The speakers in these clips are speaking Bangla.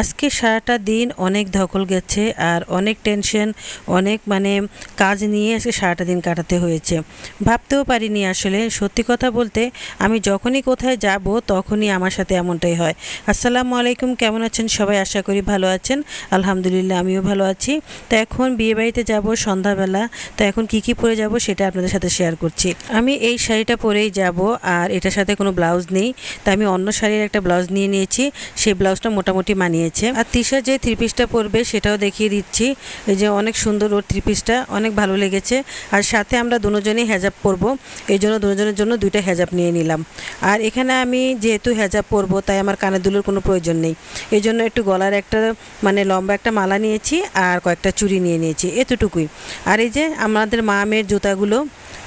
আজকে সারাটা দিন অনেক ধকল গেছে আর অনেক টেনশন অনেক মানে কাজ নিয়ে আজকে সারাটা দিন কাটাতে হয়েছে। ভাবতেও পারিনি আসলে, সত্যি কথা বলতে আমি যখনই কোথায় যাব তখনই আমার সাথে এমনটাই হয়। আসসালামু আলাইকুম, কেমন আছেন? সবাই আশা করি ভালো আছেন। আলহামদুলিল্লাহ, আমিও ভালো আছি। তো এখন বিয়েবাড়িতে যাব সন্ধ্যাবেলা। তো এখন কি কি পরে যাব সেটা আপনাদের সাথে শেয়ার করছি। আমি এই শাড়িটা পরেই যাব আর এটার সাথে কোনো ব্লাউজ নেই। তাই আমি অন্য শাড়ির একটা ব্লাউজ নিয়ে নিয়েছি। সেই ব্লাউজটা মোটামুটি মানিয়েছে আর তিশা যে থ্রি পিসটা পরবে সেটাও দেখিয়ে দিচ্ছি। এই যে অনেক সুন্দর ওর থ্রি পিসটা অনেক ভালো লেগেছে। আর সাথে আমরা দুজনেই হেজাব পরবো। এই জন্য দুজনের জন্য দুইটা হেজাব নিয়ে নিলাম। আর এখানে আমি যেহেতু হেজাব পরবো, তাই আমার কানে দুলোর কোনো প্রয়োজন নেই। এই জন্য একটু গলার একটা মানে লম্বা একটা মালা নিয়েছি আর কয়েকটা চুড়ি নিয়ে নিয়েছি, এতটুকুই। আর এই যে আমাদের মা মেয়ের জুতাগুলো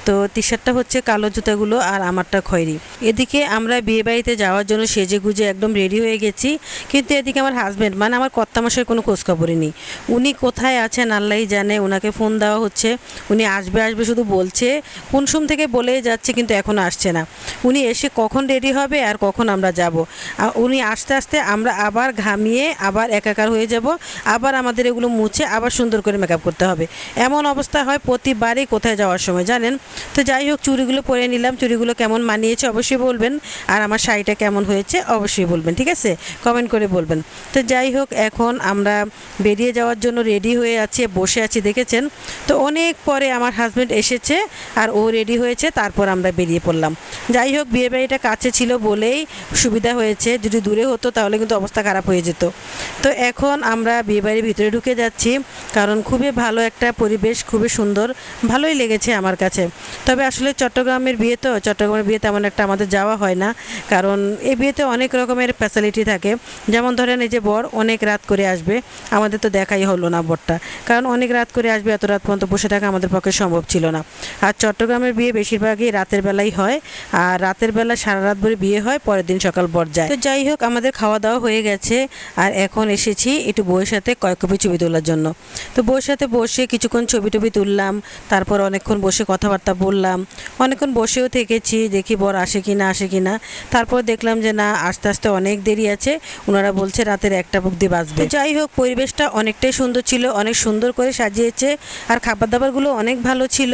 তো টি শার্টটা হচ্ছে কালো জুতাগুলো আর আমারটা খয়েরি। এদিকে আমরা বিয়ে বাড়িতে যাওয়ার জন্য সেজে গুজে একদম রেডি হয়ে গেছি, কিন্তু এদিকে আমার হাজব্যান্ড মানে আমার কর্তামশাই কোনো খোঁজখবরই নেই। উনি কোথায় আছেন আল্লাহই জানে ওনাকে ফোন দেওয়া হচ্ছে। উনি আসবে আসবে শুধু বলছে, কোন সোম থেকে বলেই যাচ্ছে, কিন্তু এখনও আসছে না। উনি এসে কখন রেডি হবে আর কখন আমরা যাব। উনি আস্তে আস্তে আমরা আবার ঘামিয়ে আবার একাকার হয়ে যাব, আবার আমাদের এগুলো মুছে আবার সুন্দর করে মেকআপ করতে হবে। এমন অবস্থা হয় প্রতিবারই কোথায় যাওয়ার সময়, জানেন? তো যাই হোক, চুড়িগুলো পরে নিলাম। চুড়িগুলো কেমন মানিয়েছে অবশ্যই বলবেন। আর আমার শাড়িটা কেমন হয়েছে অবশ্যই বলবেন, ঠিক আছে? কমেন্ট করে বলবেন। তো যাই হোক, এখন আমরা বেরিয়ে যাওয়ার জন্য রেডি হয়ে আছি, বসে আছি, দেখেছেন? তো অনেক পরে আমার হাজব্যান্ড এসেছে আর ও রেডি হয়েছে, তারপর আমরা বেরিয়ে পড়লাম। যাই হোক বিয়ে বাড়িটা কাছে ছিল বলেই সুবিধা হয়েছে। যদি দূরে হতো, তাহলে কিন্তু অবস্থা খারাপ হয়ে যেত। তো এখন আমরা বিয়ে বাড়ির ভিতরে ঢুকে যাচ্ছি, কারণ খুবই ভালো একটা পরিবেশ, খুবই সুন্দর। ভালোই লেগেছে আমার কাছে। তবে আসলে চট্টগ্রামের বিয়ে তো, চট্টগ্রামের বিয়ে তেমন একটা আমাদের যাওয়া হয় না। কারণ এই বিয়েতে অনেক রকমের ফ্যাসিলিটি থাকে। যেমন ধরেন এই যে বর অনেক রাত করে আসবে, আমাদের তো দেখাই হলো না বরটা। কারণ অনেক রাত করে আসবে, এত রাত পর্যন্ত বসে থাকা আমাদের পক্ষে সম্ভব ছিল না। আর চট্টগ্রামের বিয়ে বেশিরভাগই রাতের বেলাই হয়। আর রাতের বেলা সারা রাত ভরে বিয়ে হয়, পরের দিন সকাল বর যায়। তো যাই হোক, আমাদের খাওয়া দাওয়া হয়ে গেছে। আর এখন এসেছি একটু বউয়ের সাথে কয়েক কপি ছবি তোলার জন্য। তো বউয়ের সাথে বসে কিছুক্ষণ ছবি টবি তুললাম। তারপর অনেকক্ষণ বসে কথাবার্তা বললাম। অনেকক্ষণ বসেও থেকেছি, দেখি বর আসে কি না আসে কি না তারপর দেখলাম যে না, আস্তে আস্তে অনেক দেরি আছে। ওনারা বলছে রাতের একটা বুক দিয়ে বাজবে। তো যাই হোক, পরিবেশটা অনেকটাই সুন্দর ছিল, অনেক সুন্দর করে সাজিয়েছে। আর খাবার দাবারগুলো অনেক ভালো ছিল।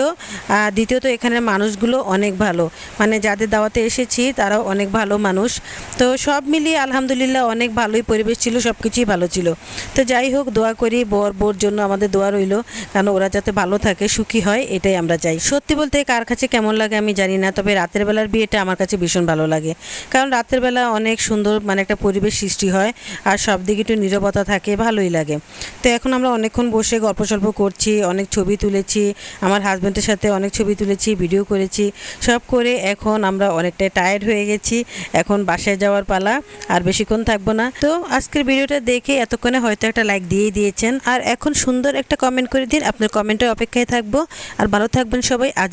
আর দ্বিতীয়ত এখানের মানুষগুলো অনেক ভালো। মানে যাদের দাওয়াতে এসেছি, তারাও অনেক ভালো মানুষ। তো সব মিলিয়ে আলহামদুলিল্লাহ অনেক ভালোই পরিবেশ ছিল সব কিছুই ভালো ছিল। তো যাই হোক, দোয়া করি বর বোর জন্য আমাদের দোয়া রইল। কারণ ওরা যাতে ভালো থাকে, সুখী হয়, এটাই আমরা চাই। সত্যি বলতে কার কাছে কেমন লাগে আমি জানি না, তবে রাতের বেলার বিয়েটা আমার কাছে ভীষণ ভালো লাগে। কারণ রাতের বেলা অনেক সুন্দর মানে একটা পরিবেশ সৃষ্টি হয়, আর সব দিকে একটু নীরবতা থাকে, ভালোই লাগে। তো এখন আমরা অনেকক্ষণ বসে গল্প সল্প করছি, অনেক ছবি তুলেছি, আমার হাজব্যান্ডের সাথে অনেক ছবি তুলেছি, ভিডিও করেছি, সব করে এখন আমরা অনেকটাই টায়ার্ড হয়ে গেছি, এখন বাসায় যাওয়ার পালা, আর বেশিক্ষণ থাকব না। তো আজকের ভিডিওটা দেখে এতক্ষণে হয়তো একটা লাইক দিয়ে দিয়েছেন, আর এখন সুন্দর একটা কমেন্ট করে দিন, আপনার কমেন্টের অপেক্ষায় থাকব, আর ভালো থাকবেন সবাই, আজ